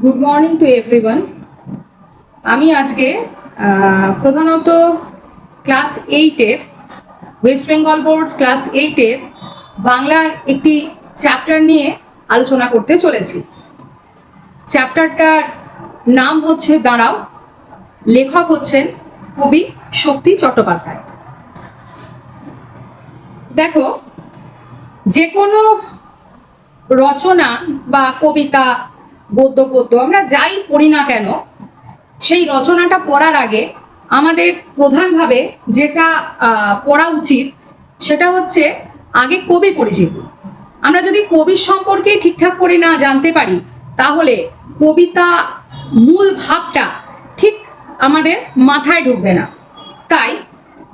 Good morning to everyone আমি আজকে প্রধানত ক্লাস এইটের ওয়েস্ট বেঙ্গল বোর্ড ক্লাস এইটের বাংলার একটি চ্যাপ্টার নিয়ে আলোচনা করতে চলেছি। চ্যাপ্টারটার নাম হচ্ছে, দাঁড়াও, লেখক হচ্ছেন কবি শক্তি চট্টোপাধ্যায়। দেখো, যে কোনো রচনা বা কবিতা, গদ্য, পদ্য, আমরা যাই পড়ি না কেন, সেই রচনাটা পড়ার আগে আমাদের প্রধানভাবে যেটা পড়া উচিত সেটা হচ্ছে আগে কবি পরিচিত। আমরা যদি কবির সম্পর্কে ঠিকঠাক করে না জানতে পারি, তাহলে কবিতা মূল ভাবটা ঠিক আমাদের মাথায় ঢুকবে না। তাই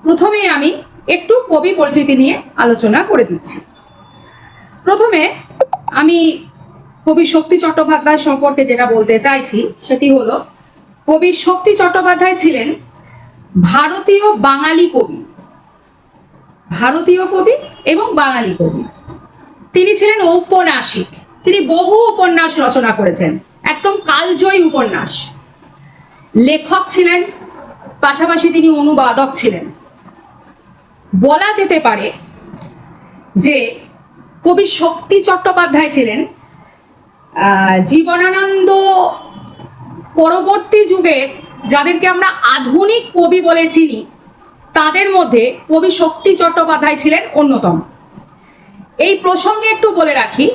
প্রথমে আমি একটু কবি পরিচিতি নিয়ে আলোচনা করে দিচ্ছি। প্রথমে আমি কবি শক্তি চট্টোপাধ্যায় সম্পর্কে যেটা বলতে চাইছি, সেটি হলো, কবি শক্তি চট্টোপাধ্যায় ছিলেন ভারতীয় বাঙালি কবি। ভারতীয় কবি এবং বাঙালি কবি। তিনি ছিলেন ঔপন্যাসিক। তিনি বহু উপন্যাস রচনা করেছেন। একদম কালজয়ী উপন্যাস। লেখক ছিলেন, পাশাপাশি তিনি অনুবাদক ছিলেন। বলা যেতে পারে যে কবি শক্তি চট্টোপাধ্যায় ছিলেন। জীবনানন্দ পরবর্তী যুগের যাদেরকে আমরা আধুনিক কবি বলে চিনি, তাদের মধ্যে কবি শক্তি চট্টোপাধ্যায় ছিলেন অন্যতম। এই প্রসঙ্গে একটু বলে রাখি,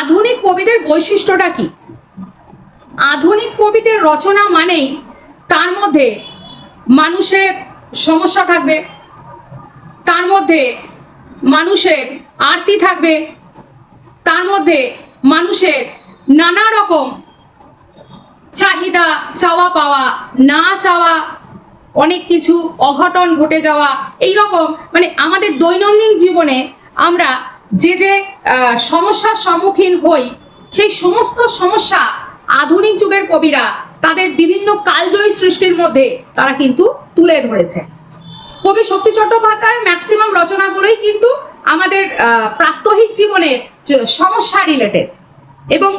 আধুনিক কবিদের বৈশিষ্ট্যটা কি? আধুনিক কবিদের রচনা মানেই তার মধ্যে মানুষের সমস্যা থাকবে, তার মধ্যে মানুষের আরতি থাকবে। তার মধ্যে মানুষের নানা রকম চাহিদা, চাওয়া পাওয়া, না চাওয়া, অনেক কিছু অঘটন ঘটে যাওয়া এই রকম মানে আমাদের দৈনন্দিন জীবনে আমরা যে যে সমস্যার সম্মুখীন হই, সেই সমস্ত সমস্যা আধুনিক যুগের কবিরা তাদের বিভিন্ন কালজয়ী সৃষ্টির মধ্যে তারা কিন্তু তুলে ধরেছে। কবি শক্তি চট্টোপাধ্যায়ের ম্যাক্সিমাম রচনাগুলোই কিন্তু আমাদের প্রাত্যহিক জীবনের যে সমস্যা রিলেটেড এবং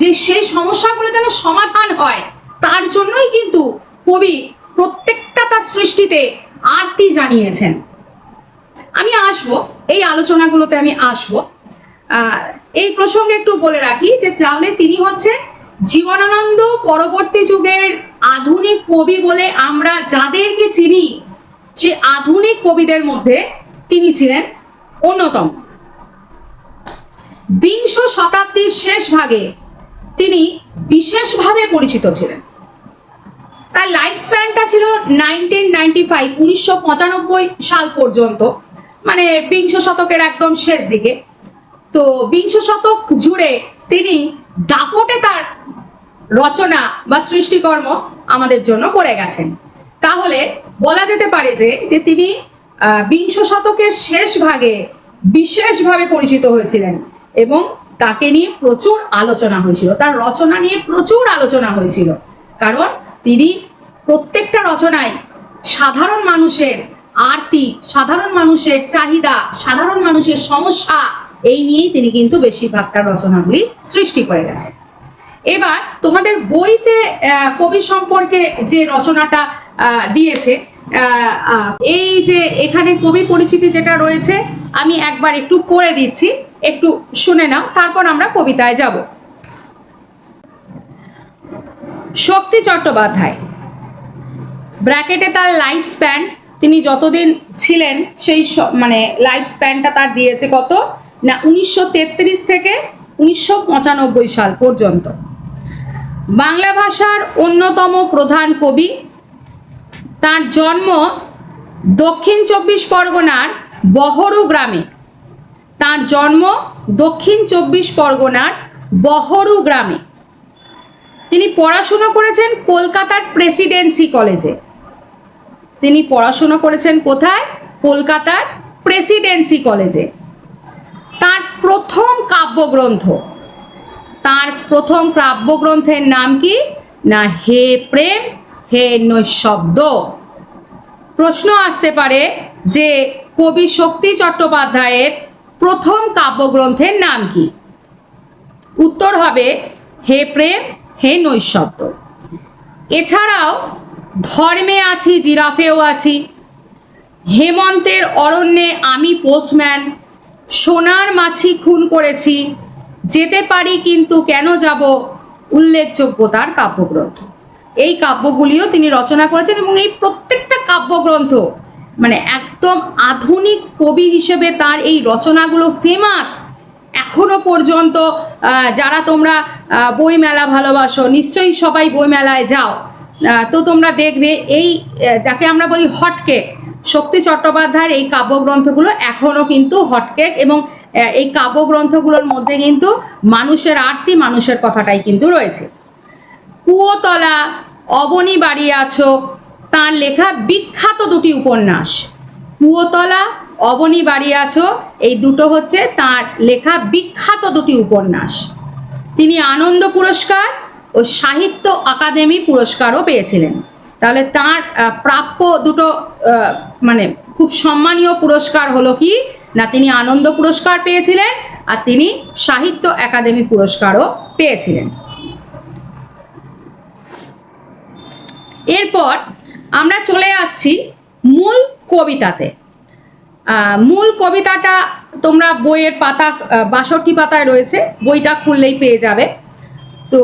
যে সেই সমস্যাগুলো যেন সমাধান হয়, তার জন্যই কিন্তু কবি প্রত্যেকটা তার সৃষ্টিতে আরতি জানিয়েছেন। আমি আসব, এই আলোচনাগুলোতে আমি আসব। এই প্রসঙ্গে একটু বলে রাখি যে তাহলে তিনি হচ্ছেন জীবনানন্দ পরবর্তী যুগের আধুনিক কবি বলে আমরা যাদেরকে চিনি, সে আধুনিক কবিদের মধ্যে তিনি ছিলেন অন্যতম। বিংশ শতাব্দীর শেষ ভাগে তিনি বিশেষভাবে পরিচিত ছিলেন। তার লাইফ স্প্যানটা ছিল নাইনটিন নাইনটি ফাইভ উনিশশো পঁচানব্বই সাল পর্যন্ত মানে বিংশ শতকের একদম শেষ দিকে। তো বিংশ শতক জুড়ে তিনি দাপটে তার রচনা বা সৃষ্টিকর্ম আমাদের জন্য করে গেছেন। তাহলে বলা যেতে পারে যে যে তিনি বিংশ শতকের শেষ ভাগে বিশেষভাবে পরিচিত হয়েছিলেন এবং তাকে নিয়ে প্রচুর আলোচনা হয়েছিল। তার রচনা নিয়ে প্রচুর আলোচনা হয়েছিল। কারণ তিনি প্রত্যেকটা রচনায় সাধারণ মানুষের আরতি, সাধারণ মানুষের চাহিদা, সাধারণ মানুষের সমস্যা, এই নিয়েই তিনি কিন্তু বেশিরভাগটা রচনাগুলি সৃষ্টি করে গেছেন। এবার তোমাদের বইতে কবি সম্পর্কে যে রচনাটা দিয়েছে এই যে এখানে কবি পরিচিতি যেটা রয়েছে, আমি একবার একটু পড়ে দিচ্ছি, একটু শুনে নাও, তারপর আমরা কবিতায় যাব। শক্তি চট্টোপাধ্যায়, ব্র্যাকেটে তার লাইফ স্প্যান, তিনি যতদিন ছিলেন, সেই মানে লাইফ স্প্যানটা তার দিয়েছে কত? না, উনিশশো তেত্রিশ থেকে উনিশশো পঁচানব্বই সাল পর্যন্ত। বাংলা ভাষার অন্যতম প্রধান কবি তার জন্ম দক্ষিণ চব্বিশ পরগনার বহরু গ্রামে। তার জন্ম দক্ষিণ চব্বিশ পরগনার বহরু গ্রামে। তিনি পড়াশুনো করেছেন কলকাতার প্রেসিডেন্সি কলেজে। তিনি পড়াশুনো করেছেন কোথায়? কলকাতার প্রেসিডেন্সি কলেজে। তার প্রথম কাব্যগ্রন্থ। তার প্রথম কাব্যগ্রন্থের নাম কি? না, হে প্রেম হে নৈশব্দ প্রশ্ন আসতে পারে যে কবি শক্তি চট্টোপাধ্যায়ের প্রথম কাব্যগ্রন্থের নাম কি? উত্তর হবে হে প্রেম, হে নৈশব্দ এছাড়াও ধর্মে আছি, জিরাফেও আছি। হেমন্তের অরণ্যে আমি পোস্টম্যান। সোনার মাছি খুন করেছি। যেতে পারি কিন্তু কেন যাব? উল্লেখযোগ্য তার কাব্যগ্রন্থ। এই কাব্যগুলিও তিনি রচনা করেছেন এবং এই প্রত্যেকটা কাব্যগ্রন্থ মানে একদম আধুনিক কবি হিসেবে তার এই রচনাগুলো ফেমাস এখনও পর্যন্ত যারা তোমরা বইমেলা ভালোবাসো, নিশ্চয়ই সবাই বইমেলায় যাও। তো তোমরা দেখবে এই যাকে আমরা বলি হটকেক শক্তি চট্টোপাধ্যায়ের এই কাব্যগ্রন্থগুলো এখনও কিন্তু হটকেক এবং এই কাব্যগ্রন্থগুলোর মধ্যে কিন্তু মানুষের আরতি, মানুষের কথাটাই কিন্তু রয়েছে। কুয়োতলা অবনী বাড়ি আছো। তার লেখা বিখ্যাত দুটি উপন্যাস। কুয়োতলা অবনী বাড়ি আছো, এই দুটো হচ্ছে তার লেখা বিখ্যাত দুটি উপন্যাস। তিনি আনন্দ পুরস্কার ও সাহিত্য আকাদেমি পুরস্কারও পেয়েছিলেন। তাহলে তার প্রাপ্য দুটো মানে খুব সম্মানীয় পুরস্কার হলো কি? না, তিনি আনন্দ পুরস্কার পেয়েছিলেন আর তিনি সাহিত্য একাডেমি পুরস্কারও পেয়েছিলেন। এরপর আমরা চলে আসছি মূল কবিতাতে। মূল কবিতাটা তোমরা বইয়ের পাতা বাষট্টি পাতায় রয়েছে, বইটা খুললেই পেয়ে যাবে। তো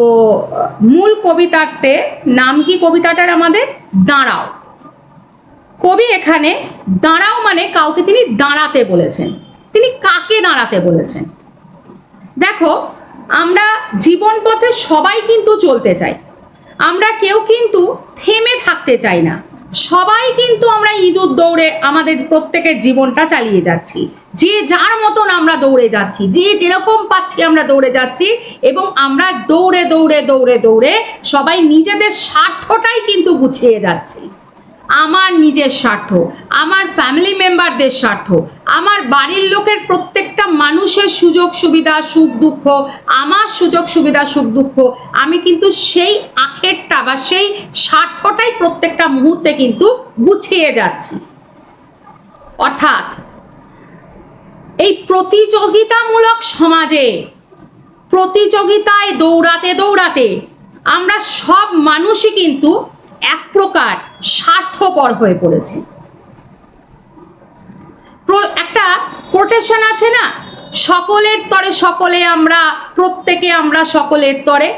মূল কবিতাতে নাম কি কবিতাটার আমাদের? দাঁড়াও। কবি এখানে দাঁড়াও মানে কাউকে তিনি দাঁড়াতে বলেছেন। তিনি কাকে দাঁড়াতে বলেছেন? দেখো, আমরা জীবন পথে সবাই কিন্তু চলতে চাই। আমরা কেউ কিন্তু থেমে থাকতে চাই না। সবাই কিন্তু আমরা ইঁদুর দৌড়ে আমাদের প্রত্যেকের জীবনটা চালিয়ে যাচ্ছি। যে যার মতন আমরা দৌড়ে যাচ্ছি, যে যেরকম পাচ্ছি আমরা দৌড়ে যাচ্ছি এবং আমরা দৌড়ে দৌড়ে দৌড়ে দৌড়ে সবাই নিজেদের স্বার্থটাই কিন্তু গুছিয়ে যাচ্ছি। আমার নিজের স্বার্থ, আমার ফ্যামিলি মেম্বারদের স্বার্থ, আমার বাড়ির লোকের প্রত্যেকটা মানুষের সুযোগ সুবিধা, সুখ দুঃখ, আমার সুযোগ সুবিধা, সুখ দুঃখ, আমি কিন্তু সেই আখেরটা বা সেই স্বার্থটাই প্রত্যেকটা মুহূর্তে কিন্তু গুছিয়ে যাচ্ছি। অর্থাৎ এই প্রতিযোগিতামূলক সমাজে, প্রতিযোগিতায় দৌড়াতে দৌড়াতে আমরা সব মানুষই কিন্তু এক প্রকার স্বার্থপর হয়ে পড়েছি। একটা কোটেশন আছে না? সকলের তরে সকলে আমরা, প্রত্যেকে আমরা সকলের তরে।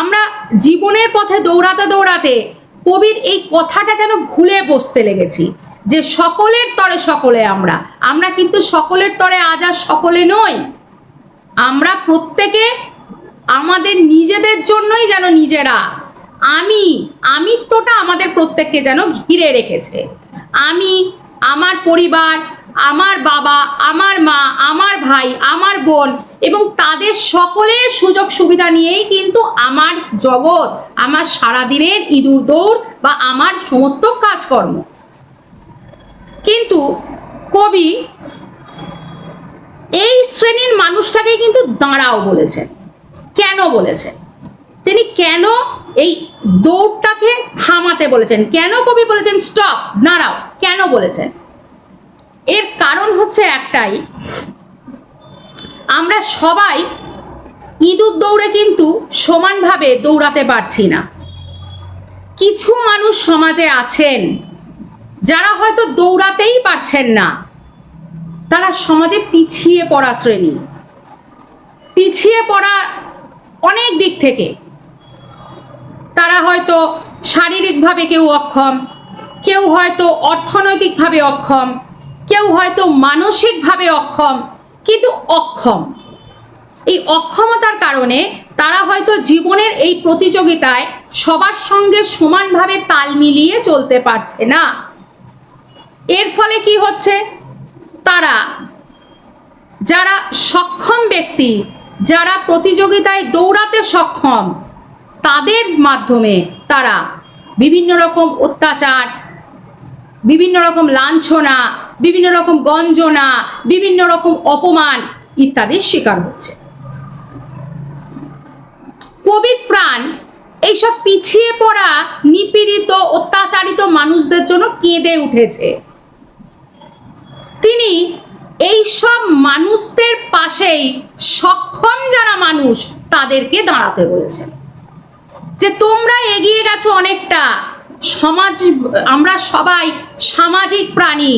আমরা জীবনের পথে দৌড়াতে দৌড়াতে কবির এই কথাটা যেন ভুলে বসতে লেগেছি, যে সকলের তরে সকলে আমরা। আমরা কিন্তু সকলের তরে আজ আর সকলে নই। আমরা প্রত্যেকে আমাদের নিজেদের জন্যই যেন নিজেরা আমি, আমিত্বটা আমাদের প্রত্যেককে যেন ঘিরে রেখেছে। আমি, আমার পরিবার, আমার বাবা, আমার মা, আমার ভাই, আমার বোন এবং তাদের সকলের সুযোগ সুবিধা নিয়েই কিন্তু আমার জগৎ, আমার সারাদিনের ইঁদুর দৌড় বা আমার সমস্ত কাজকর্ম। কিন্তু কবি এই শ্রেণির মানুষটাকে কিন্তু দাঁড়াও বলেছেন। কেন বলেছেন? তিনি কেন এই দৌড়টাকে থামাতে বলেছেন? কেন কবি বলেছেন, স্টপ, দাঁড়াও। কেন বলেছেন? এর কারণ হচ্ছে একটাই। আমরা সবাই ইঁদুর দৌড়ে কিন্তু সমানভাবে দৌড়াতে পারছি না। কিছু মানুষ সমাজে আছেন, যারা হয়তো দৌড়াতেই পারছেন না। তারা সমাজে পিছিয়ে পড়া শ্রেণি, পিছিয়ে পড়া অনেক দিক থেকে। তারা হয়তো শারীরিকভাবে কেউ অক্ষম, কেউ হয়তো অর্থনৈতিকভাবে অক্ষম, কেউ হয়তো মানসিকভাবে অক্ষম, কিন্তু অক্ষম। এই অক্ষমতার কারণে তারা হয়তো জীবনের এই প্রতিযোগিতায় সবার সঙ্গে সমানভাবে তাল মিলিয়ে চলতে পারছে না। এর ফলে কি হচ্ছে? তারা, যারা সক্ষম ব্যক্তি, যারা প্রতিযোগিতায় দৌড়াতে সক্ষম তাদের মাধ্যমে তারা বিভিন্ন রকম অত্যাচার, বিভিন্ন রকম লাঞ্ছনা, বিভিন্ন রকম গঞ্জনা, বিভিন্ন রকম অপমান ইত্যাদির শিকার হচ্ছে। কবির প্রাণ এইসব পিছিয়ে পড়া, নিপীড়িত, অত্যাচারিত মানুষদের জন্য কেঁদে উঠেছে। তিনি এই সব মানুষদের পাশেই সক্ষম যারা মানুষ, তাদেরকে দাঁড়াতে বলেছেন। যে তোমরা এগিয়ে গেছো অনেকটা। সমাজ, আমরা সবাই সামাজিক প্রাণী,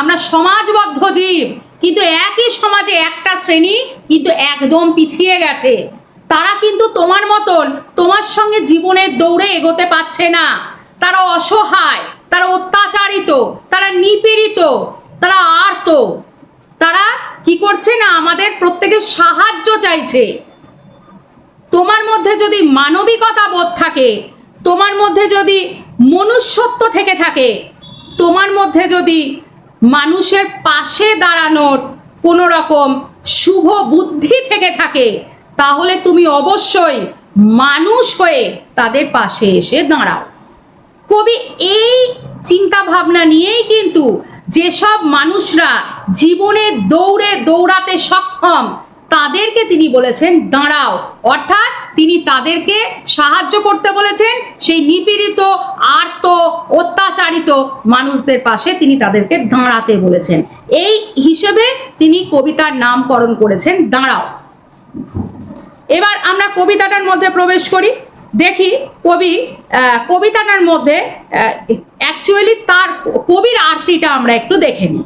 আমরা সমাজবদ্ধ জীব। কিন্তু একই সমাজে একটা শ্রেণি কিন্তু একদম পিছিয়ে গেছে। তারা কিন্তু তোমার মতন তোমার সঙ্গে জীবনের দৌড়ে এগোতে পারছে না। তারা অসহায়, তারা অত্যাচারিত, তারা নিপীড়িত, তারা আর্ত। তারা কি করছে না আমাদের প্রত্যেকের সাহায্য চাইছে। তোমার মধ্যে যদি মানবিকতা বোধ থাকে, তোমার মধ্যে যদি মনুষ্যত্ব থেকে থাকে, তোমার মধ্যে যদি মানুষের পাশে দাঁড়ানোর কোনো রকম শুভ বুদ্ধি থেকে থাকে, তাহলে তুমি অবশ্যই মানুষ হয়ে তাদের পাশে এসে দাঁড়াও। কবি এই চিন্তা ভাবনা নিয়েই কিন্তু যেসব মানুষরা জীবনে দৌড়ে দৌড়াতে সক্ষম তাদেরকে তিনি বলেছেন, দাঁড়াও। অর্থাৎ তিনি তাদেরকে সাহায্য করতে বলেছেন, সেই নিপীড়িত, আর্ত, অত্যাচারিত মানুষদের পাশে তিনি তাদেরকে দাঁড়াতে বলেছেন। এই হিসেবে তিনি কবিতার নামকরণ করেছেন, দাঁড়াও। এবার আমরা কবিতাটার মধ্যে প্রবেশ করি। দেখি কবি কবিতাটার মধ্যে অ্যাকচুয়ালি তার কবির আরতিটা আমরা একটু দেখে নিই।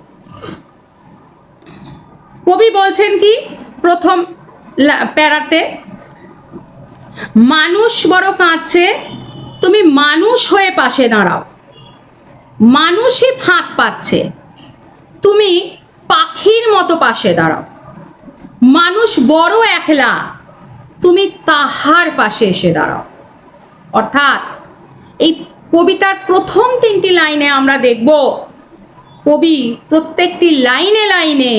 কবি বলছেন কি প্রথম প্যারাতে। মানুষ বড় কাঁদছে, তুমি মানুষ হয়ে পাশে দাঁড়াও। মানুষই ফাঁক পাচ্ছে, তুমি পাখির মতো পাশে দাঁড়াও। মানুষ বড় একলা, তুমি তাহার পাশে এসে দাঁড়াও। অর্থাৎ, এই কবিতার প্রথম তিনটি লাইনে আমরা দেখব, কবি প্রত্যেকটি লাইনে লাইনে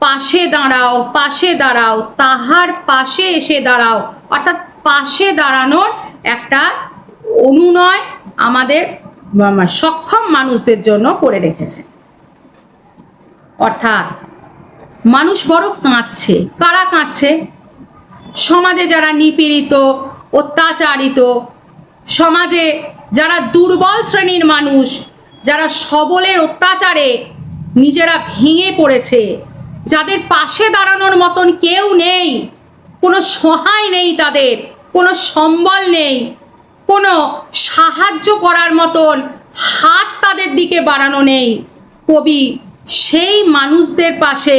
পাশে দাঁড়াও পাশে দাঁড়াও, তাহার পাশে এসে দাঁড়াও। অর্থাৎ পাশে দাঁড়ানোর একটা অনুনয় আমাদের সক্ষম মানুষদের জন্য করে রেখেছে। অর্থাৎ মানুষ বড় কাঁদছে। কারা কাঁদছে? সমাজে যারা নিপীড়িত, অত্যাচারিত, সমাজে যারা দুর্বল শ্রেণির মানুষ, যারা সবলের অত্যাচারে নিজেরা ভেঙে পড়েছে যাদের পাশে দাঁড়ানোর মতন কেউ নেই, কোনো সহায় নেই তাদের, কোনো সম্বল নেই, কোনো সাহায্য করার মতন হাত তাদের দিকে বাড়ানো নেই। কবি সেই মানুষদের পাশে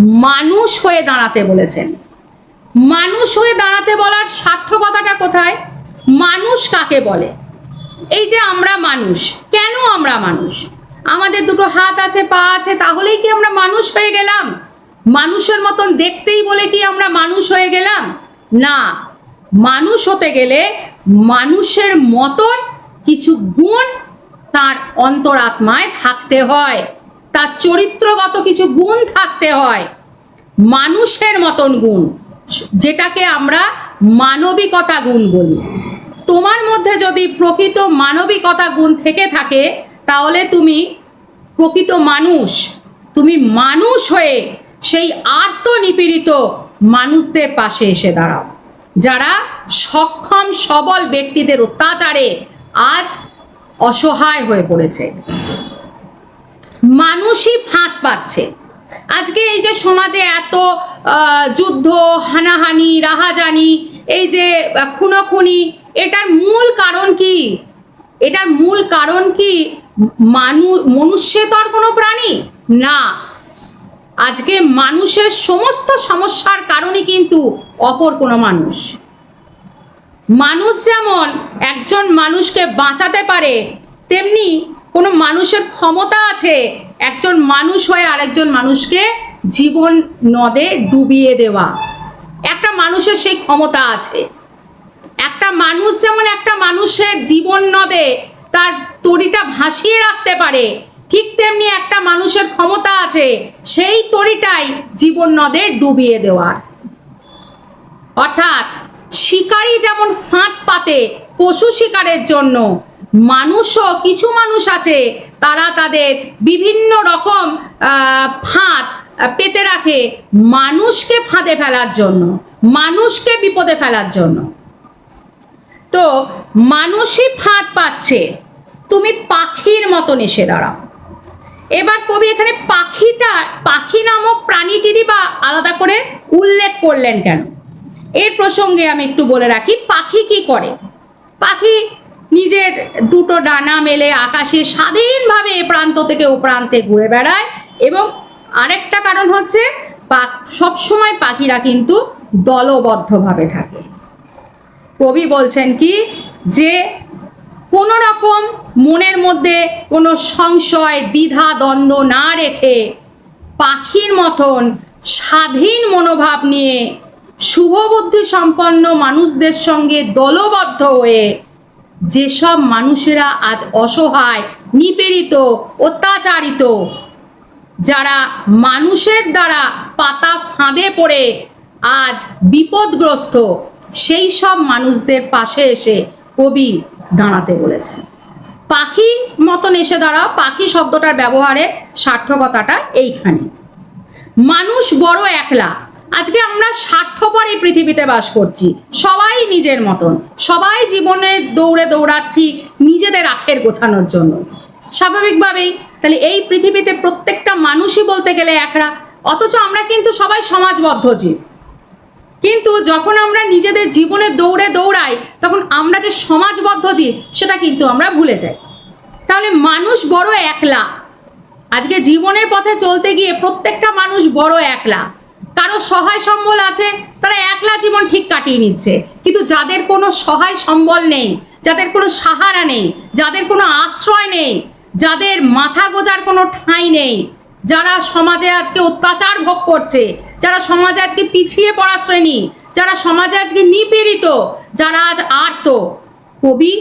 মানুষ হয়ে দাঁড়াতে বলেছেন। মানুষ হয়ে দাঁড়াতে বলার সার্থকতাটা কোথায়? মানুষ কাকে বলে? এই যে আমরা মানুষ, কেন আমরা মানুষ? আমাদের দুটো হাত আছে, পা আছে, তাহলেই কি আমরা মানুষ হয়ে গেলাম? মানুষের মতন দেখতেই বলে কি আমরা মানুষ হয়ে গেলাম? না, মানুষ হতে গেলে মানুষের মতন কিছু গুণ তার অন্তরাত্মায় থাকতে হয়। তার চরিত্রগত কিছু গুণ থাকতে হয়। মানুষের মতন গুণ, যেটাকে আমরা মানবিকতা গুণ বলি। তোমার মধ্যে যদি প্রকৃত মানবিকতা গুণ থেকে থাকে তাহলে তুমি প্রকৃত মানুষ, তুমি মানুষ হয়ে সেই আর্ত নিপীড়িত মানুষদের পাশে এসে দাঁড়াও। যারা সক্ষম, সবল ব্যক্তিদের অত্যাচারে আজ অসহায় হয়ে পড়েছে। মানুষই ফাঁক পাচ্ছে। আজকে এই যে সমাজে এত যুদ্ধ, হানাহানি, রাহাজানি, এই যে খুনোখুনি, এটার মূল কারণ কি? এটার মূল কারণ কি? মানু মনুষ্যতর কোনো প্রাণী? না। আজকে মানুষের সমস্ত সমস্যার কারণই কিন্তু অপর কোনো মানুষ। মানুষ যেমন একজন মানুষকে বাঁচাতে পারে, তেমনি কোনো মানুষের ক্ষমতা আছে, একজন মানুষ হয়ে আরেকজন মানুষকে জীবন নদে ডুবিয়ে দেওয়া। একটা মানুষের সেই ক্ষমতা আছে। একটা মানুষ যেমন একটা মানুষের জীবন নদে তার তরিটা ভাসিয়ে রাখতে পারে। ঠিক তেমনি একটা মানুষের ক্ষমতা আছে, সেই তরিটাই জীবন নদে ডুবিয়ে দেওয়ার। অর্থাৎ শিকারী যেমন ফাঁদ পাতে পশু শিকারের জন্য, মানুষও কিছু মানুষ আছে, তারা তাদের বিভিন্ন রকম ফাঁদ পেতে রাখে মানুষকে ফাঁদে ফেলার জন্য, মানুষকে বিপদে ফেলার জন্য। তো মানুষই ফাঁদ পাচ্ছে তুমি পাখির মতন এসে দাঁড়াও। এবার কবি এখানে পাখিটা, পাখি নামক প্রাণীটিরই বা আলাদা করে উল্লেখ করলেন কেন? এর প্রসঙ্গে আমি একটু বলে রাখি, পাখি কি করে? পাখি নিজের দুটো ডানা মেলে আকাশে স্বাধীনভাবে এ প্রান্ত থেকে ও প্রান্তে ঘুরে বেড়ায় এবং আরেকটা কারণ হচ্ছে সবসময় পাখিরা কিন্তু দলবদ্ধভাবে থাকে। কবি বলছেন কি, যে কোনো রকম মনের মধ্যে কোনো সংশয়, দ্বিধা, দ্বন্দ্ব না রেখে পাখির মতন স্বাধীন মনোভাব নিয়ে শুভবুদ্ধি সম্পন্ন মানুষদের সঙ্গে দলবদ্ধ হয়ে যেসব মানুষেরা আজ অসহায়, নিপীড়িত, অত্যাচারিত, যারা মানুষের দ্বারা পাতা ফাঁদে পড়ে আজ বিপদগ্রস্ত, সেই সব মানুষদের পাশে এসে কবি দাঁড়াতে বলেছেন। পাখি মতন এসে দাঁড়াও, পাখি শব্দটার ব্যবহারে সার্থকতাটা এইখানে। মানুষ বড় একলা, আজকে আমরা স্বার্থপর এই পৃথিবীতে বাস করছি, সবাই নিজের মতন, সবাই জীবনে দৌড়ে দৌড়াচ্ছি নিজেদের আখের গোছানোর জন্য। স্বাভাবিকভাবেই, তাহলে এই পৃথিবীতে প্রত্যেকটা মানুষই বলতে গেলে একরা, অথচ আমরা কিন্তু সবাই সমাজবদ্ধ জীব। কিন্তু যখন আমরা নিজেদের জীবনে দৌড়ে দৌড়াই, তখন আমরা যে সমাজবদ্ধ জীব, সেটা কিন্তু আমরা ভুলে যাই। তাহলে মানুষ বড় একলা। আজকে জীবনের পথে চলতে গিয়ে প্রত্যেকটা মানুষ বড় একলা। কারও সহায় সম্বল আছে, তারা একলা জীবন ঠিক কাটিয়ে নিচ্ছে। কিন্তু যাদের কোনো সহায় সম্বল নেই, যাদের কোনো সাহারা নেই, যাদের কোনো আশ্রয় নেই, যাদের মাথা গোজার কোনো ঠাঁই নেই, যারা সমাজে আজকে অত্যাচার ভোগ করছে যারা সমাজে আজকে পিছিয়ে পড়া শ্রেণি, যারা সমাজে আজকে নিপীড়িত, যারা আজ আর্ত, কবি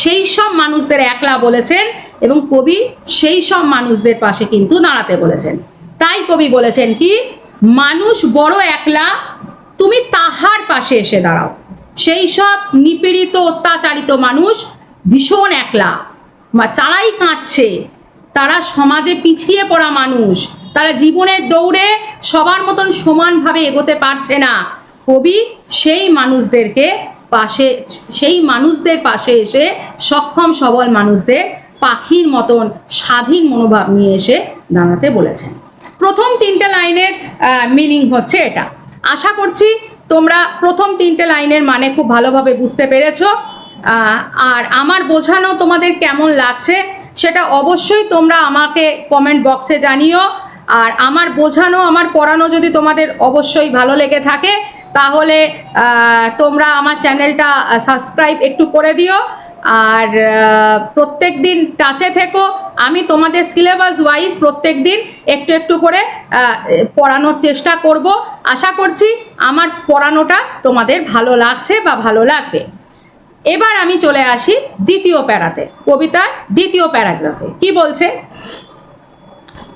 সেই সব মানুষদের একলা বলেছেন এবং কবি সেই সব মানুষদের পাশে কিন্তু দাঁড়াতে বলেছেন। তাই কবি বলেছেন কি, মানুষ বড় একলা, তুমি তাহার পাশে এসে দাঁড়াও। সেই সব নিপীড়িত, অত্যাচারিত মানুষ ভীষণ একলা। তারাই কাঁদছে। তারা সমাজে পিছিয়ে পড়া মানুষ তারা জীবনের দৌড়ে সবার মতন সমানভাবে এগোতে পারছে না। কবি সেই মানুষদেরকে পাশে, সেই মানুষদের পাশে এসে সক্ষম, সবল মানুষদের পাখির মতন স্বাধীন মনোভাব নিয়ে এসে দাঁড়াতে বলেছেন। প্রথম তিনটে লাইনের মিনিং হচ্ছে এটা। আশা করছি তোমরা প্রথম তিনটে লাইনের মানে খুব ভালোভাবে বুঝতে পেরেছ। আর আমার বোঝানো তোমাদের কেমন লাগছে সেটা অবশ্যই তোমরা আমাকে কমেন্ট বক্সে জানিও। আর আমার বোঝানো, আমার পড়ানো যদি তোমাদের অবশ্যই ভালো লেগে থাকে, তাহলে তোমরা আমার চ্যানেলটা সাবস্ক্রাইব একটু করে দিও। আর প্রত্যেক দিন টাচে থেকো। আমি তোমাদের সিলেবাস ওয়াইজ প্রত্যেক দিন একটু একটু করে পড়ানোর চেষ্টা করব। আশা করছি আমার পড়ানোটা তোমাদের ভালো লাগছে বা ভালো লাগবে। এবার আমি চলে আসি দ্বিতীয় প্যারাতে, কবিতার দ্বিতীয় প্যারাগ্রাফে। কি বলছে?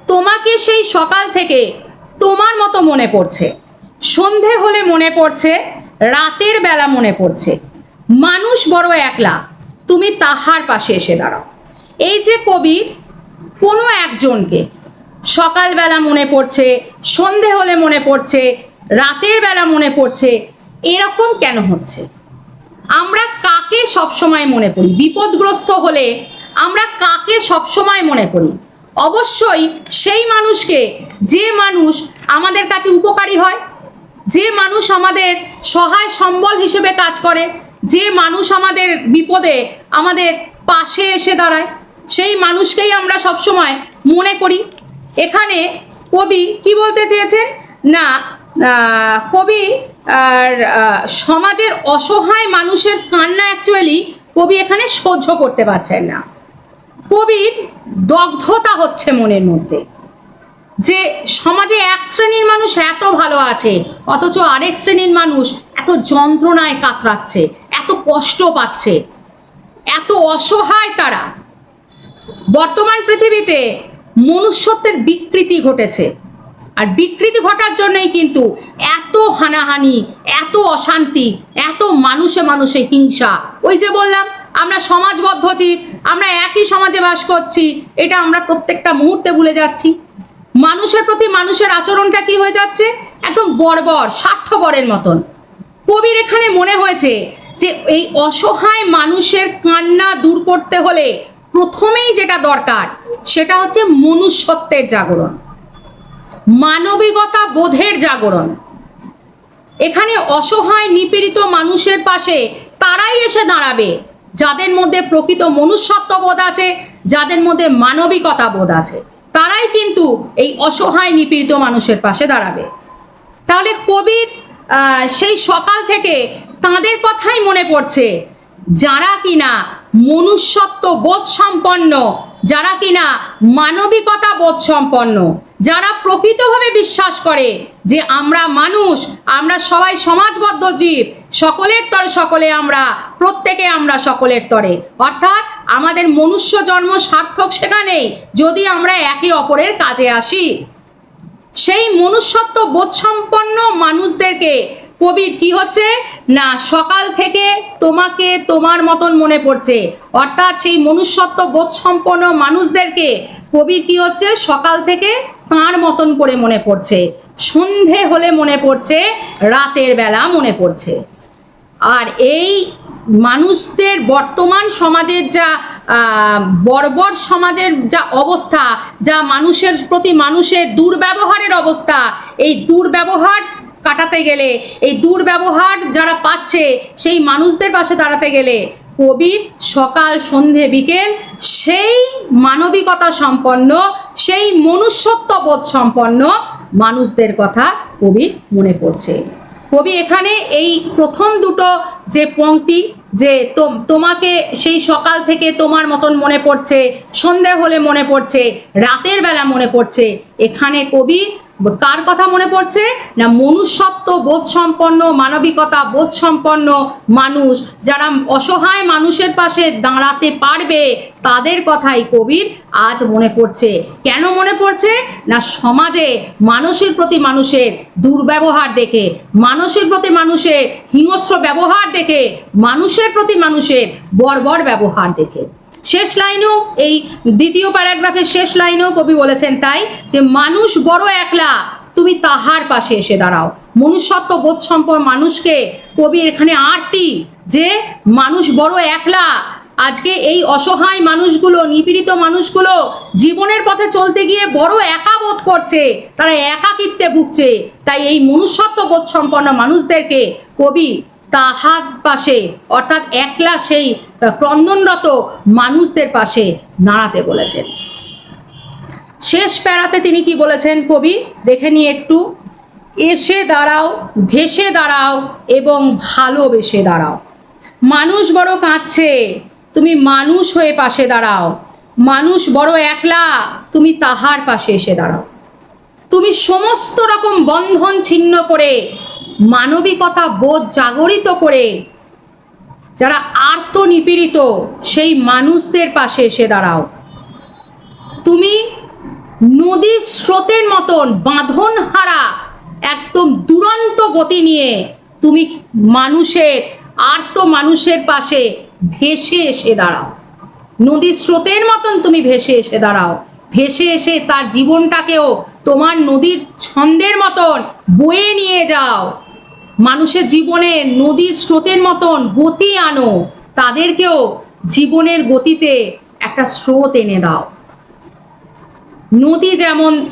তোমাকে সেই সকাল থেকে তোমার মতো মনে পড়ছে। সন্ধে হলে মনে পড়ছে, রাতের বেলা মনে পড়ছে। মানুষ বড় একলা, তুমি তাহার পাশে এসে দাঁড়াও। এই যে কবি, কোনো একজনকে সকালবেলা মনে পড়ছে, সন্ধে হলে মনে পড়ছে, রাতের বেলা মনে পড়ছে, এরকম কেন হচ্ছে? আমরা কাকে সবসময় মনে করি? বিপদগ্রস্ত হলে আমরা কাকে সবসময় মনে করি? অবশ্যই সেই মানুষকে, যে মানুষ আমাদের কাছে উপকারী হয়, যে মানুষ আমাদের সহায় সম্বল হিসেবে কাজ করে, যে মানুষ আমাদের বিপদে আমাদের পাশে এসে দাঁড়ায়, সেই মানুষকেই আমরা সবসময় মনে করি। এখানে কবি কি বলতে চেয়েছেন? না কবি আর সমাজের অসহায় মানুষের কান্না অ্যাকচুয়ালি কবি এখানে সহ্য করতে পারছেন না। কবির দগ্ধতা হচ্ছে মনের মধ্যে। যে সমাজে এক শ্রেণির মানুষ এত ভালো আছে, অথচ আরেক শ্রেণির মানুষ এত যন্ত্রণায় কাতরাচ্ছে, এত কষ্ট পাচ্ছে, এত অসহায় তারা। বর্তমান পৃথিবীতে মনুষ্যত্বের বিকৃতি ঘটেছে। আর বিকৃতি ঘটার জন্যই কিন্তু এত হানাহানি, এত অশান্তি, এত মানুষে মানুষে হিংসা। ওই যে বললাম আমরা সমাজবদ্ধ জীব আমরা একই সমাজে বাস করছি, এটা আমরা প্রত্যেকটা মুহূর্তে ভুলে যাচ্ছি। মানুষের প্রতি মানুষের আচরণটা কি হয়ে যাচ্ছে? একদম বর্বর, স্বার্থপরের মতন। কবির এখানে মনে হয়েছে যে এই অসহায় মানুষের কান্না দূর করতে হলে প্রথমেই যেটা দরকার, সেটা হচ্ছে মনুষ্যত্বের জাগরণ। মানবিকতা বোধের জাগরণ। এখানে অসহায় নিপীড়িত মানুষের পাশে তারাই এসে দাঁড়াবে। যাদের মধ্যে প্রকৃত মনুষ্যত্ব বোধ আছে, যাদের মধ্যে মানবিকতা বোধ আছে, তারাই কিন্তু এই অসহায় নিপীড়িত মানুষের পাশে দাঁড়াবে। তাহলে কবির সেই সকাল থেকে তাদের কথাই মনে পড়ছে, যারা কিনা মনুষ্যত্ব বোধ সম্পন্ন, যারা কিনা মানবিকতা বোধ সম্পন্ন যারা প্রকৃতভাবে বিশ্বাস করে যে আমরা মানুষ, আমরা সবাই সমাজবদ্ধ জীব, সকলের তরে সকলে আমরা, প্রত্যেকে আমরা সকলের তরে। অর্থাৎ আমাদের মনুষ্য জন্ম সার্থক সেখানেই, যদি আমরা একে অপরের কাজে আসি। সেই মনুষ্যত্ব বোধসম্পন্ন মানুষদেরকে, কবির কি হচ্ছে? না, সকাল থেকে তোমাকে তোমার মতন মনে পড়ছে। অর্থাৎ সেই মনুষ্যত্ব বোধসম্পন্ন মানুষদেরকে, কবির কি হচ্ছে? সকাল থেকে তাঁর মতন করে মনে পড়ছে। সন্ধে হলে মনে পড়ছে, রাতের বেলা মনে পড়ছে। আর এই মানুষদের বর্তমান সমাজের যা বর্বর সমাজের যা অবস্থা, যা মানুষের প্রতি মানুষের দুর্ব্যবহারের অবস্থা, এই দুর্ব্যবহার কাটাতে গেলে, এই দুর্ব্যবহার যারা পাচ্ছে, সেই মানুষদের পাশে দাঁড়াতে গেলে কবির সকাল, সন্ধে, বিকেল সেই মানবিকতা সম্পন্ন সেই মনুষ্যত্ব বোধ সম্পন্ন মানুষদের কথা কবি মনে পড়ছে। কবি, এখানে এই প্রথম দুটো যে পংক্তি, যে তোম- তোমাকে সেই সকাল থেকে তোমার মতন মনে পড়ছে, সন্ধে হলে মনে পড়ছে, রাতের বেলা মনে পড়ছে, এখানে কবি কার কথা মনে পড়ছে? না, মনুষ্যত্ব বোধ সম্পন্ন, মানবিকতা বোধ সম্পন্ন মানুষ যারা অসহায় মানুষের পাশে দাঁড়াতে পারবে, তাদের কথাই কবির আজ মনে পড়ছে। কেন মনে পড়ছে? না, সমাজে মানুষের প্রতি মানুষের দুর্ব্যবহার দেখে, মানুষের প্রতি মানুষের হিংস্র ব্যবহার দেখে, মানুষের প্রতি মানুষের বর্বর ব্যবহার দেখে। শেষ লাইনেও, এই দ্বিতীয় প্যারাগ্রাফের শেষ লাইনেও কবি বলেছেন তাই যে, মানুষ বড় একলা, তুমি তাহার পাশে এসে দাঁড়াও। মনুষ্যত্ব বোধ সম্পন্ন মানুষকে কবি এখানে আরতি যে, মানুষ বড় একলা, আজকে এই অসহায় মানুষগুলো, নিপীড়িত মানুষগুলো জীবনের পথে চলতে গিয়ে বড় একা বোধ করছে, তারা একাকিত্বে ভুগছে। তাই এই মনুষ্যত্ব বোধ সম্পন্ন মানুষদেরকে কবি তাহার পাশে, অর্থাৎ একলা সেই ক্রন্দনরত মানুষদের পাশে দাঁড়াতে বলেছেন। শেষ প্যারাতে তিনি কি বলেছেন কবি? দেখে নিয়ে একটু। এসে দাঁড়াও, ভেসে দাঁড়াও এবং ভালোবেসে দাঁড়াও। মানুষ বড় কাঁদছে, তুমি মানুষ হয়ে পাশে দাঁড়াও। মানুষ বড় একলা, তুমি তাহার পাশে এসে দাঁড়াও। তুমি সমস্ত রকম বন্ধন ছিন্ন করে, মানবিকতা বোধ জাগরিত করে যারা আর্ত নিপীড়িত সেই মানুষদের পাশে এসে দাঁড়াও। তুমি নদীর স্রোতের মতন বাঁধন হারা একদম দুরন্ত গতি নিয়ে তুমি মানুষের, আর্ত মানুষের পাশে ভেসে এসে দাঁড়াও। নদীর স্রোতের মতন তুমি ভেসে এসে দাঁড়াও। ভেসে এসে তার জীবনটাকেও তোমার নদীর ছন্দের মতন বয়ে নিয়ে যাও। মানুষের জীবনে নদীর স্রোতের মতন গতি আনো, তাদেরকেও জীবনের গতিতে একটা স্রোত এনে দাও। নদী যেমন,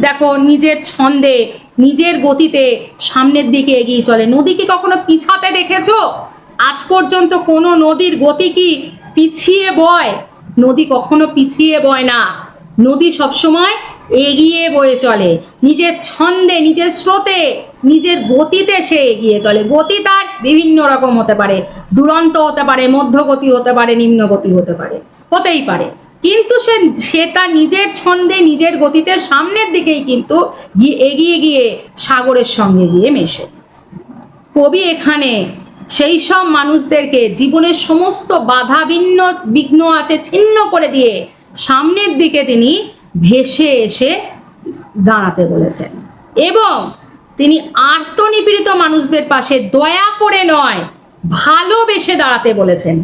দেখো, নিজের ছন্দে, নিজের গতিতে সামনের দিকে এগিয়ে চলে। নদী কি কখনো পিছাতে দেখেছ? আজ পর্যন্ত কোনো নদীর গতি কি পিছিয়ে বয়? নদী কখনো পিছিয়ে বয় না। নদী সবসময় এগিয়ে বয়ে চলে। নিজের ছন্দে, নিজের স্রোতে, নিজের গতিতে সে এগিয়ে চলে। গতি তার বিভিন্ন রকম হতে পারে। দুরন্ত হতে পারে, মধ্যগতি হতে পারে, নিম্নগতি হতে পারে। হতেই পারে। কিন্তু সে সে তার নিজের ছন্দে, নিজের গতিতে সামনের দিকেই কিন্তু এগিয়ে গিয়ে সাগরের সঙ্গে গিয়ে মেশে। কবি এখানে সেই সব মানুষদেরকে জীবনের সমস্ত বাধা ভিন্ন বিঘ্ন আছে, ছিন্ন করে দিয়ে সামনের দিকে তিনি ভেসে এসে দাঁড়াতে বলেছেন এবং তিনি আর্তনিপীড়িত মানুষদের পাশে দয়া করে নয়, ভালোবেসে দাঁড়াতে বলেছেন।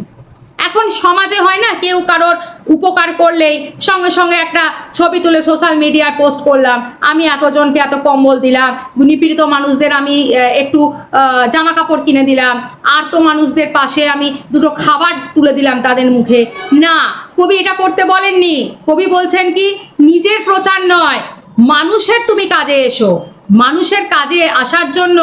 এখন সমাজে হয় না, কেউ কারোর উপকার করলেই সঙ্গে সঙ্গে একটা ছবি তুলে সোশ্যাল মিডিয়ায় পোস্ট করলাম, আমি এতজনকে এত কম্বল দিলাম, নিপীড়িত মানুষদের আমি একটু জামা কাপড় কিনে দিলাম আর তো মানুষদের পাশে আমি দুটো খাবার তুলে দিলাম তাদের মুখে। না, কবি এটা করতে বলেননি। কবি বলছেন কি নিজের প্রচার নয়, মানুষের তুমি কাজে এসো। মানুষের কাজে আসার জন্য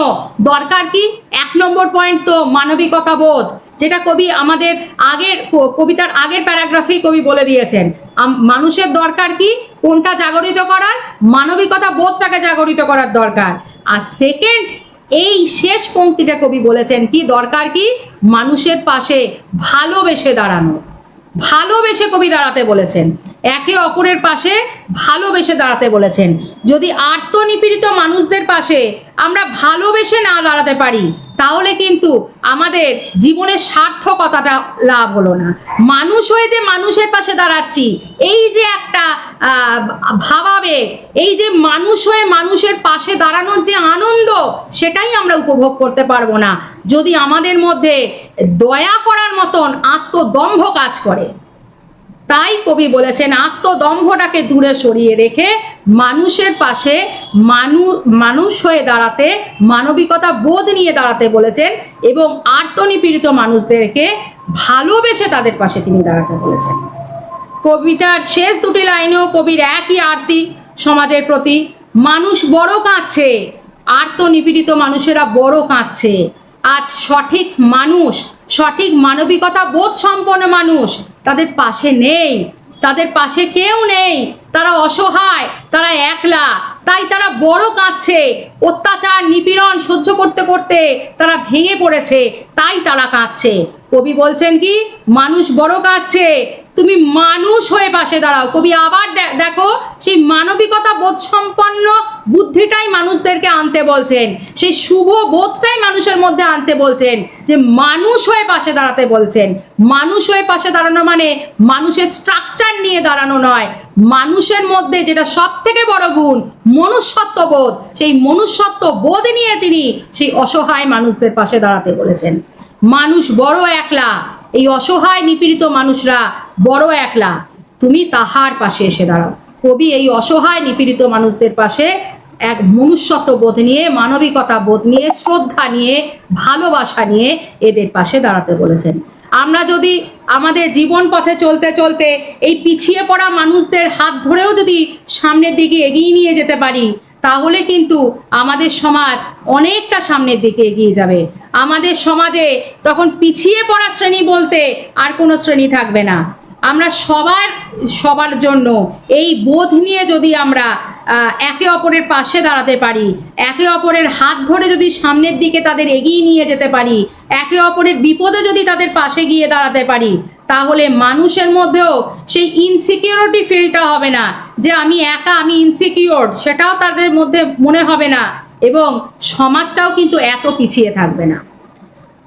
দরকার কি? এক নম্বর পয়েন্ট তো মানবিকতা বোধ যেটা কবি আমাদের আগের কবিতার আগের প্যারাগ্রাফেই কবি বলে দিয়েছেন। মানুষের দরকার কি? কোনটা জাগরিত করার? মানবিকতা বোধটাকে জাগরিত করার দরকার। আর সেকেন্ড এই শেষ পংক্তিটা কবি বলেছেন কি? দরকার কি? মানুষের পাশে ভালোবেসে দাঁড়ানো। ভালোবেসে কবি দাঁড়াতে বলেছেন। একে অপরের পাশে ভালোবেসে দাঁড়াতে বলেছেন। যদি আর্তনিপীড়িত মানুষদের পাশে আমরা ভালোবেসে না দাঁড়াতে পারি তাহলে কিন্তু আমাদের জীবনের সার্থকতাটা লাভ হলো না। মানুষ হয়ে যে মানুষের পাশে দাঁড়াচ্ছি, এই যে একটা ভাবাবেগ, এই যে মানুষ হয়ে মানুষের পাশে দাঁড়ানোর যে আনন্দ, সেটাই আমরা উপভোগ করতে পারব না। যদি আমাদের মধ্যে দয়া করার মতন আত্মদম্ভ কাজ করে তাই কবি বলেছেন, আত্মদম্ভটাকে দূরে সরিয়ে রেখে মানুষের পাশে মানু, মানুষ হয়ে দাঁড়াতে, মানবিকতা বোধ নিয়ে দাঁড়াতে বলেছেন এবং আত্মনিপীড়িত মানুষদেরকে ভালোবেসে তাদের পাশে তিনি দাঁড়াতে বলেছেন। কবিতার শেষ দুটি লাইনেও কবির একই আরতি সমাজের প্রতি, মানুষ বড় কাঁদছে, আর্তনিপীড়িত মানুষেরা বড় কাঁদছে। আজ সঠিক মানুষ, সঠিক মানবিকতা বোধ সম্পন্ন মানুষ তাদের পাশে নেই। তাদের পাশে কেউ নেই। তারা অসহায়, তারা একলা। তাই তারা বড় কাঁদছে। অত্যাচার, নিপীড়ন সহ্য করতে করতে তারা ভেঙে পড়েছে। তাই তারা কাঁদছে। কবি বলছেন কি, মানুষ বড় কাছে তুমি মানুষ হয়ে পাশে দাঁড়াও। কবি আবার দেখো, সেই মানবিকতা বোধ সম্পন্ন বুদ্ধিটাই মানুষদেরকে আনতে বলছেন। সেই শুভ বোধটাই মানুষের মধ্যে আনতে বলছেন, যে মানুষ হয়ে পাশে দাঁড়াতে বলছেন। মানুষ হয়ে পাশে দাঁড়ানো মানে মানুষের স্ট্রাকচার নিয়ে দাঁড়ানো নয়। মানুষের মধ্যে যেটা সব থেকে বড় গুণ, মনুষ্যত্ব বোধ। সেই মনুষ্যত্ব বোধ নিয়ে তিনি সেই অসহায় মানুষদের পাশে দাঁড়াতে বলেছেন। মানুষ বড় একলা। এই অসহায় নিপীড়িত মানুষরা বড় একলা। তুমি তাহার পাশে এসে দাঁড়াও। কবি এই অসহায় নিপীড়িত মানুষদের পাশে এক মনুষ্যত্ব বোধ নিয়ে, মানবিকতা বোধ নিয়ে, শ্রদ্ধা নিয়ে, ভালোবাসা নিয়ে এদের পাশে দাঁড়াতে বলেছেন। আমরা যদি আমাদের জীবন পথে চলতে চলতে এই পিছিয়ে পড়া মানুষদের হাত ধরেও যদি সামনের দিকে এগিয়ে নিয়ে যেতে পারি, তাহলে কিন্তু আমাদের সমাজ অনেকটা সামনের দিকে এগিয়ে যাবে। আমাদের সমাজে তখন পিছিয়ে পড়া শ্রেণি বলতে আর কোনো শ্রেণি থাকবে না। আমরা সবার সবার জন্য এই বোধ নিয়ে যদি আমরা একে অপরের পাশে দাঁড়াতে পারি, একে অপরের হাত ধরে যদি সামনের দিকে তাদের এগিয়ে নিয়ে যেতে পারি, একে অপরের বিপদে যদি তাদের পাশে গিয়ে দাঁড়াতে পারি, তাহলে মানুষের মধ্যেও সেই ইনসিকিউরিটি ফিলটা হবে না যে আমি একা, আমি ইনসিকিউর সেটাও তাদের মধ্যে মনে হবে না। সমাজটাও কিন্তু এত পিছিয়ে থাকবে না।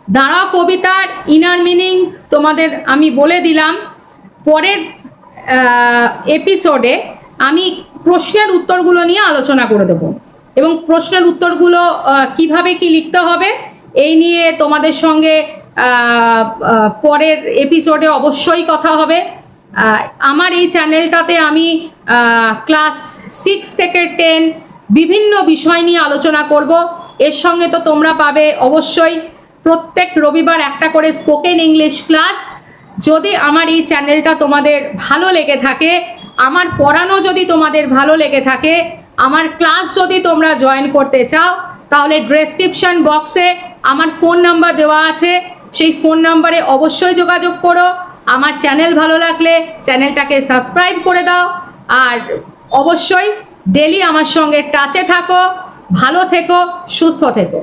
দাঁড়া কবিতার ইনার মিনিং তোমাদের আমি বলে দিলাম। পরের এপিসোডে আমি প্রশ্নের উত্তরগুলো নিয়ে আলোচনা করে দেবো। এবং প্রশ্নের উত্তরগুলো কীভাবে কি লিখতে হবে, এই নিয়ে তোমাদের সঙ্গে পরের এপিসোডে অবশ্যই কথা হবে। আমার এই চ্যানেলটাতে আমি ক্লাস সিক্স থেকে টেন বিভিন্ন বিষয় নিয়ে আলোচনা করব। এর সঙ্গে তো তোমরা পাবে অবশ্যই প্রত্যেক রবিবার একটা করে স্পোকেন ইংলিশ ক্লাস যদি আমার এই চ্যানেলটা তোমাদের ভালো লেগে থাকে, আমার পড়ানো যদি তোমাদের ভালো লেগে থাকে, আমার ক্লাস যদি তোমরা জয়েন করতে চাও, তাহলে ডেসক্রিপশন বক্সে আমার ফোন নাম্বার দেওয়া আছে। সেই ফোন নাম্বারে অবশ্যই যোগাযোগ করো। আমার চ্যানেল ভালো লাগলে চ্যানেলটাকে সাবস্ক্রাইব করে দাও। আর অবশ্যই ডেলি আমার সঙ্গে টাচে থাকো ভালো থেকো সুস্থ থেকো।